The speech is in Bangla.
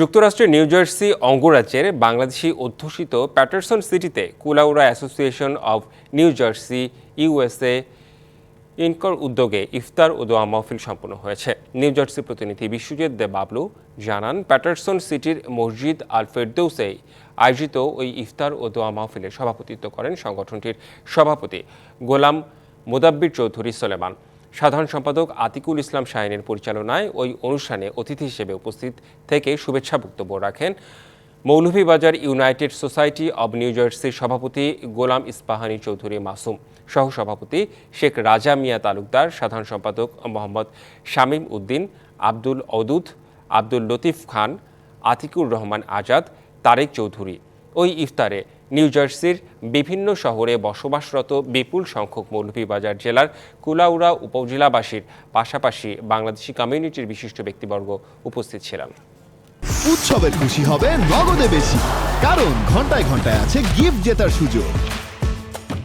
যুক্তরাষ্ট্রের নিউ জার্সি অঙ্গরাজ্যের বাংলাদেশি অধ্যুষিত প্যাটারসন সিটিতে Kulaura association of New Jersey, USA, Inc উদ্যোগে ইফতার ও দোয়া মাহফিল সম্পন্ন হয়েছে। নিউ জার্সি প্রতিনিধি বিশ্বজিৎ দে বাবলু জানান, প্যাটারসন সিটির মসজিদ আল ফেরদৌসে আয়োজিত ওই ইফতার ও দোয়া মাহফিলে সভাপতিত্ব করেন সংগঠনটির সভাপতি গোলাম মোদাব্বির চৌধুরী সোলেমান। সাধারণ সম্পাদক আতিকুল ইসলাম শাহিনের পরিচালনায় ওই অনুষ্ঠানে অতিথি হিসেবে উপস্থিত থেকে শুভেচ্ছা বক্তব্য রাখেন Moulvibazar united society of New জার্সির সভাপতি গোলাম ইস্পাহানি চৌধুরী মাসুম, সহসভাপতি শেখ রাজা মিয়া তালুকদার, সাধারণ সম্পাদক মোহাম্মদ শামীম উদ্দিন, আব্দুল অদুদ আব্দুল লতিফ খান, আতিকুর রহমান আজাদ, তারেক চৌধুরী। ওই ইফতারে নিউ জার্সির বিভিন্ন শহরে বসবাসরত বিপুল সংখ্যক মৌলভীবাজার জেলার কুলাউড়া উপজেলাবাসীর পাশাপাশি বাংলাদেশি কমিউনিটির বিশিষ্ট ব্যক্তিবর্গ উপস্থিত ছিলেন উৎসবের খুশি হবে নগদে বেশি, কারণ ঘন্টায় ঘন্টায় আছে গিফট জেতার সুযোগ।